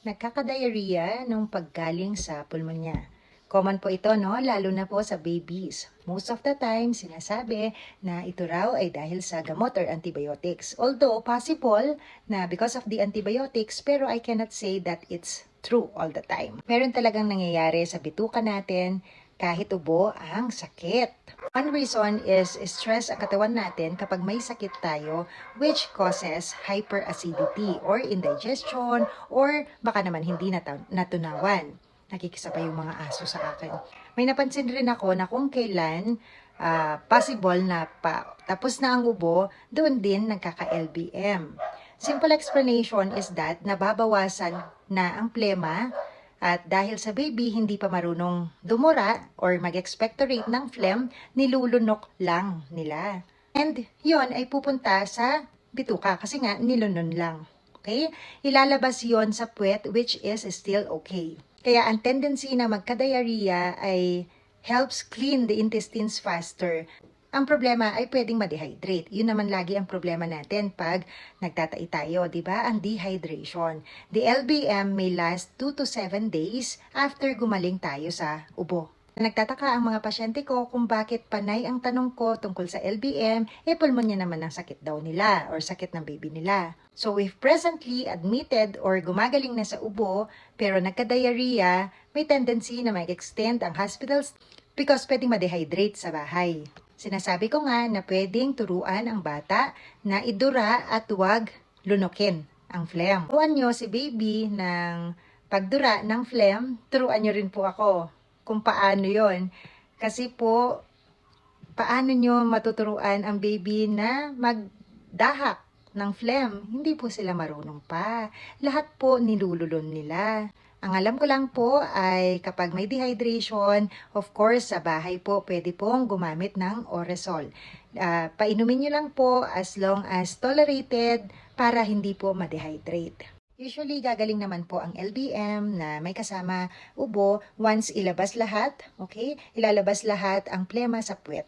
nagkakadiarrhea nung paggaling sa pulmonya. Common po ito, no? Lalo na po sa babies. Most of the time, sinasabi na ito raw ay dahil sa gamot or antibiotics. Although, possible na because of the antibiotics, pero I cannot say that it's true all the time. Meron talagang nangyayari sa bituka natin kahit ubo ang sakit. One reason is stress ang katawan natin kapag may sakit tayo which causes hyperacidity or indigestion or baka naman hindi natunawan. Nakikisa pa yung mga aso sa akin. May napansin rin ako na kung kailan ah, possible na pa, tapos na ang ubo, doon din nagkaka-LBM. Simple explanation is that nababawasan na ang plema at dahil sa baby hindi pa marunong dumura or mag-expectorate ng phlegm, nilulunok lang nila. And yon ay pupunta sa bituka kasi nga nilunon lang. Okay? Ilalabas yon sa puwet which is still okay. Kaya ang tendency na magka-diarrhea ay helps clean the intestines faster. Ang problema ay pwedeng ma-dehydrate. Yun naman lagi ang problema natin pag nagtatai tayo, di ba? Ang dehydration. The LBM may last 2 to 7 days after gumaling tayo sa ubo. Nagtataka ang mga pasyente ko kung bakit panay ang tanong ko tungkol sa LBM, eh pulmonya naman ang sakit daw nila or sakit ng baby nila. So if presently admitted or gumagaling na sa ubo pero nagka-diarrhea, may tendency na mag-extend ang hospitals because pwedeng ma-dehydrate sa bahay. Sinasabi ko nga na pwedeng turuan ang bata na idura at huwag lunukin ang phlegm. Turuan nyo si baby ng pagdura ng phlegm, turuan nyo rin po ako kung paano yon Kasi po, paano nyo matuturuan ang baby na magdahak ng phlegm? Hindi po sila marunong pa. Lahat po nilululon nila. Ang alam ko lang po ay kapag may dehydration, of course sa bahay po pwede pong gumamit ng Oresol. Ah, painumin nyo lang po as long as tolerated para hindi po ma-dehydrate. Usually, gagaling naman po ang LBM na may kasama ubo once ilabas lahat, okay? Ilalabas lahat ang plema sa puwet.